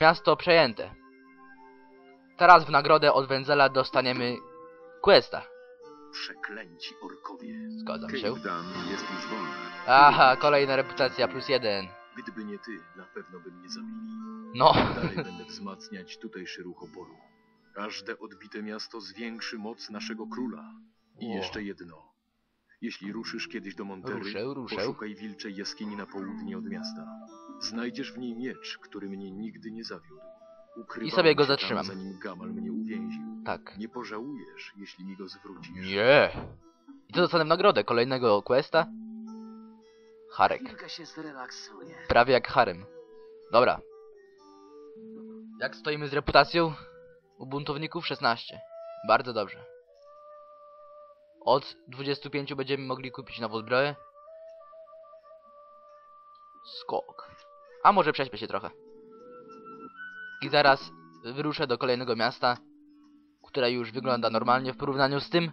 Miasto przejęte. Teraz w nagrodę od Wędzela dostaniemy questa. Przeklęci orkowie. Zgadzam się. Jest już wolna. Aha, kolejna reputacja plus jeden. Gdyby nie ty, na pewno by mnie zabili. No, Dalej będę wzmacniać tutejszy ruch oporu. Każde odbite miasto zwiększy moc naszego króla. I O. jeszcze jedno. Jeśli ruszysz kiedyś do Montery, Ruszę, ruszę. poszukaj wilczej jaskini na południe od miasta. Znajdziesz w niej miecz, który mnie nigdy nie zawiódł. Ukrywałem I sobie go się tam, zatrzymam. zanim Gamal mnie uwięził. tak. Nie pożałujesz, jeśli mi go zwrócisz. Nie. I to dostanę w nagrodę kolejnego questa. Harek. Chwilkę się. Prawie jak harem. Dobra. Jak stoimy z reputacją? U buntowników 16. Bardzo dobrze. Od 25 będziemy mogli kupić nową zbroję. Skok. A może prześpię się trochę. I zaraz wyruszę do kolejnego miasta, które już wygląda normalnie w porównaniu z tym.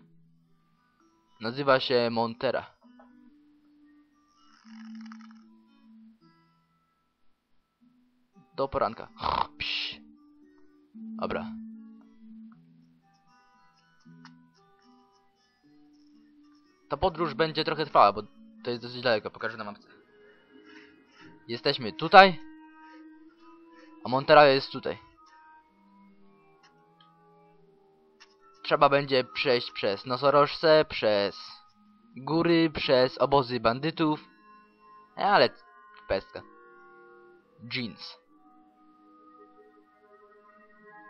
Nazywa się Montera. Do poranka. Psz. Dobra. Ta podróż będzie trochę trwała, bo to jest dosyć daleko. Pokażę na mapce. Jesteśmy tutaj. A Montera jest tutaj. Trzeba będzie przejść przez nosorożce, przez góry, przez obozy bandytów. E, Ale pestka. Jeans.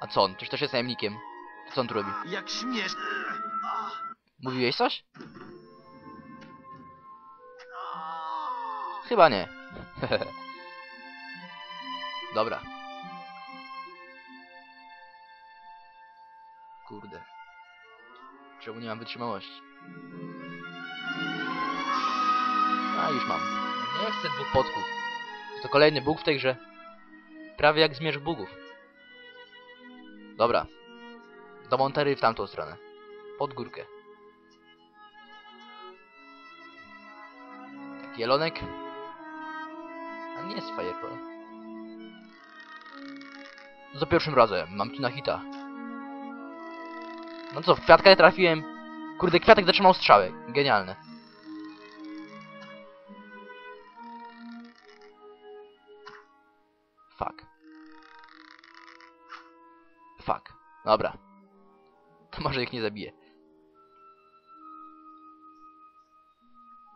A co on? Czyż też jest najemnikiem? Co on tu robi? Jak śmiesz... Mówiłeś coś? Chyba nie. Dobra. Kurde. Czemu nie mam wytrzymałości? A, już mam. Nie chcę dwóch podków. To kolejny bóg w tej grze. Prawie jak zmierzch bugów. Dobra. Do Montery w tamtą stronę. Pod górkę. Taki jelonek. A nie jest Fireball. Za pierwszym razem. Mam tu na hita. No co, w kwiatka nie trafiłem. Kurde, kwiatek zatrzymał strzały. Genialne. Fuck. Fuck. Dobra. To może ich nie zabije.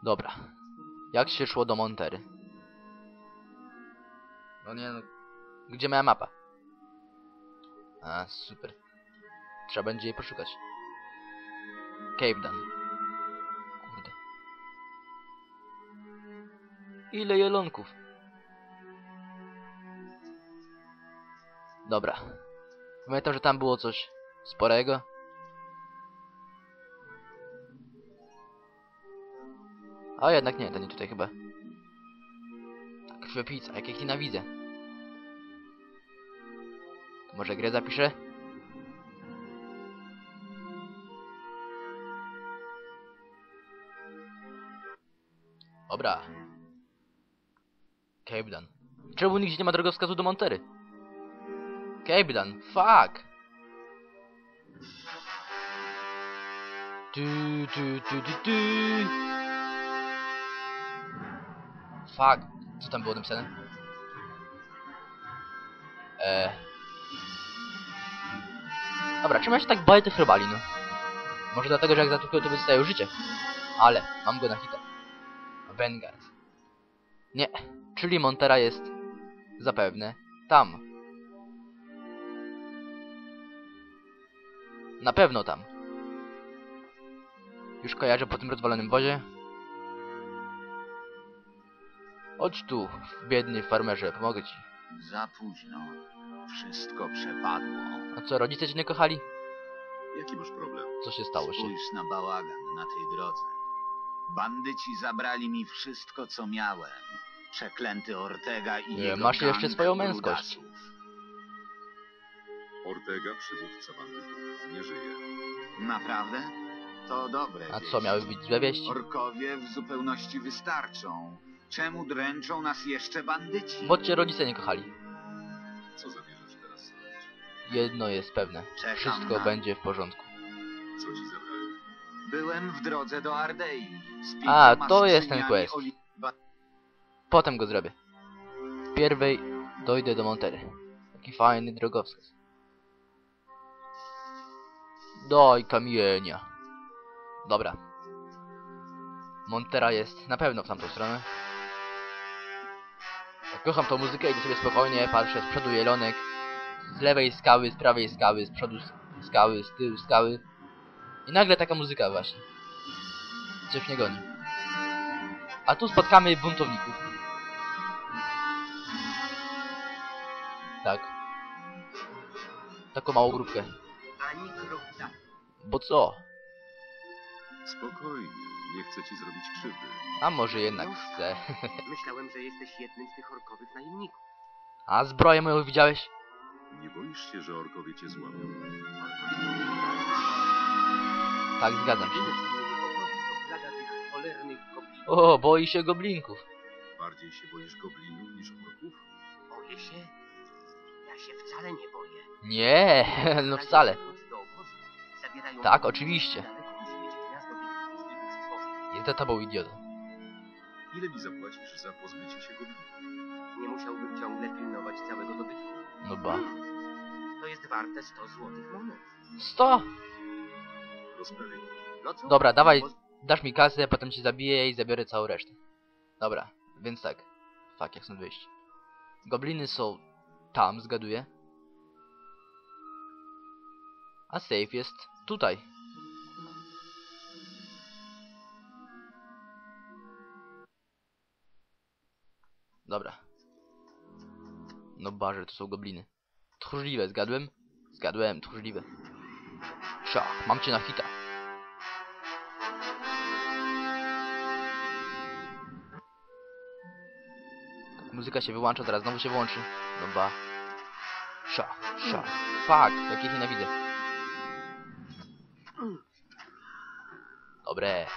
Dobra. Jak się szło do Montery? No nie no. Gdzie moja mapa? A, super. Trzeba będzie jej poszukać. Cape Dan. Kurde. Ile jelonków? Dobra. Pamiętam, że tam było coś sporego. A jednak nie, to nie tutaj chyba. Krwiopijca, jak ich nienawidzę. Może grę zapiszę? Dobra. Cape Dan. Czemu nigdzie nie ma drogowskazu do Montery? Cape fuck! Tu, tu, tu, tu, tu. Fuck. Co tam było napisane? Eee. Dobra, czemu ja się tak boję tych robali, no? Może dlatego, że jak zaatakują, to wystają życie. Ale, mam go na hita. Vanguard. Nie, czyli Montera jest zapewne tam. Na pewno tam. Już kojarzę po tym rozwalonym wozie. Chodź tu, biedny farmerze, pomogę ci. Za późno. Wszystko przepadło. A co, rodzice cię nie kochali? Jaki masz problem? Co się stało się? Spójrz na bałagan na tej drodze. Bandyci zabrali mi wszystko, co miałem. Przeklęty Ortega i Nie, jego masz jeszcze swoją męskość. brudasów. Ortega, przywódca bandytów, nie żyje. Naprawdę? To dobre. A wieści. co, miały być złe wieści? Orkowie w zupełności wystarczą. Czemu dręczą nas jeszcze bandyci? Bo cię rodzice nie kochali. Co teraz zrobić? Jedno jest pewne. Czekam Wszystko na- będzie w porządku. Co ci zabrali? Byłem w drodze do Ardei. Z A, pięcioma to jest ten skrzyniami quest. Potem go zrobię. Pierwej dojdę do Montery. Taki fajny drogowskaz. Daj kamienia. Dobra. Montera jest na pewno w tamtą stronę. Kocham tą muzykę, idę sobie spokojnie, patrzę z przodu jelonek. Z lewej skały, z prawej skały, z przodu skały, z tyłu skały. I nagle taka muzyka właśnie. Coś mnie goni. A tu spotkamy buntowników. Tak. Taką małą grupkę. Ani kropla. Bo co? Spokojnie, nie chcę ci zrobić krzywdy. A może jednak chcę. Myślałem, że jesteś jednym z tych orkowych najemników. A zbroję moją widziałeś? Nie boisz się, że orkowie cię to Tak, zgadzam się. O, boi się goblinków. Bardziej się boisz goblinów niż orków? Boję się? Ja się wcale nie boję. Nie, no wcale. Zabierają do obozu. Zabierają Tak, oczywiście. Daleko musi mieć gniazdo tych tchórzliwych stworzeń. Jest za tobą idiota. Ile mi zapłacisz za pozbycie się goblinów? Nie musiałbym ciągle pilnować całego dobytku. No ba. To jest warte 100 złotych monet. Sto! Rozprawię. No co? Dobra, dawaj. Dasz mi kasę, potem cię zabiję i zabiorę całą resztę. Dobra, więc tak. Fuck, jak stąd wyjść? Gobliny są tam, zgaduję. A safe jest tutaj. Dobra. No barze, to są gobliny. Tchórzliwe, zgadłem? Zgadłem, tchórzliwe. Szach, mam cię na hita. Muzyka się wyłącza, teraz znowu się włączy. No ba. Szach, szach. Fuck, jak ich nienawidzę. Dobre.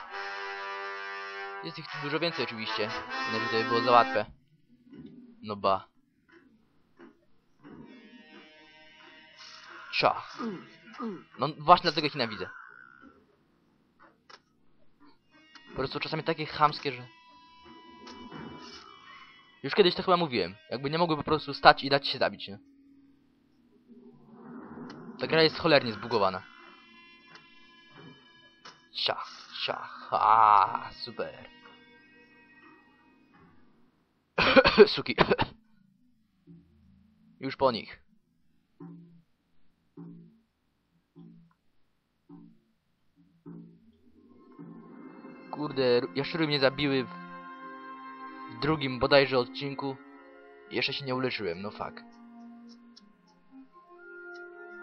Jest ich tu dużo więcej oczywiście. Inaczej to by było za łatwe. No ba. Szach. No właśnie dlatego ich nienawidzę. Po prostu czasami takie chamskie, że... Już kiedyś to chyba mówiłem. Jakby nie mogły po prostu stać i dać się zabić, nie? Ta gra jest cholernie zbugowana. Ciach, ciach, a super. Suki. Już po nich. Kurde, jaszczury mnie zabiły w, w drugim bodajże odcinku. Jeszcze się nie uleczyłem, no fuck.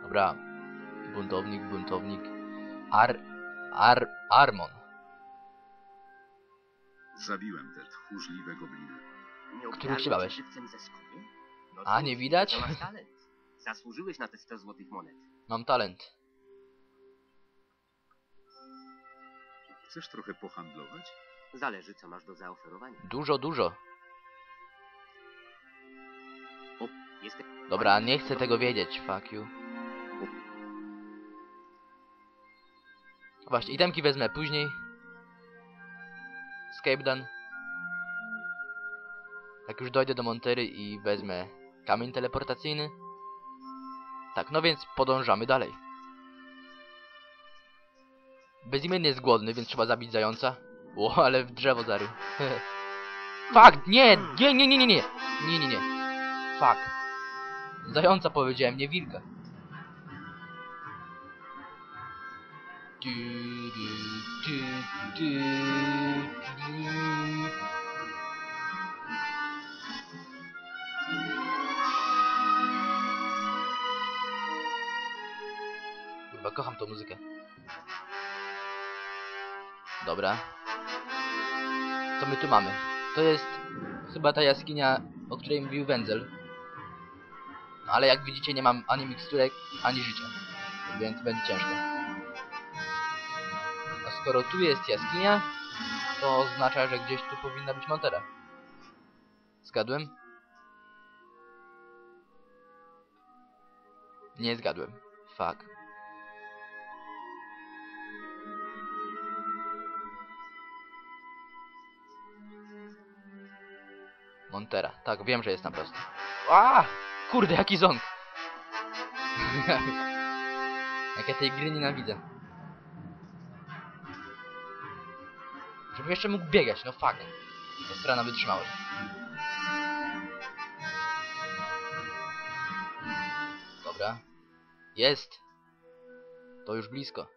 Dobra. Buntownik, buntownik. Ar... Ar... Armon. Zabiłem te tchórzliwe gobliny. Ze skóry? No A, nie widać? Zasłużyłeś na te 100 złotych monet. Mam talent. Chcesz trochę pohandlować? Zależy, co masz do zaoferowania. Dużo, dużo. Jesteś... Dobra, nie chcę tego wiedzieć, fuck you. Właśnie, itemki wezmę później. Escape done. Jak już dojdę do Montery i wezmę kamień teleportacyjny. Tak, no więc podążamy dalej. Bezimienny jest głodny, więc trzeba zabić zająca. Ło, ale w drzewo zarył. Fuck, nie, nie, nie, nie, nie, nie. Nie, nie, nie. Fuck. Zająca powiedziałem, nie wilka. Kurwa, kocham tą muzykę. Dobra. Co my tu mamy? To jest chyba ta jaskinia, o której mówił Wenzel. No ale jak widzicie nie mam ani miksturek, ani życia. Więc będzie ciężko. A skoro tu jest jaskinia, to oznacza, że gdzieś tu powinna być montera. Zgadłem? Nie zgadłem. Fuck. Montera. Tak, wiem, że jest na prosto. A! Kurde, jaki ząg! Jak ja tej gry nienawidzę. Żebym jeszcze mógł biegać, no fuck. To strona wytrzymałość. Dobra. Jest! To już blisko.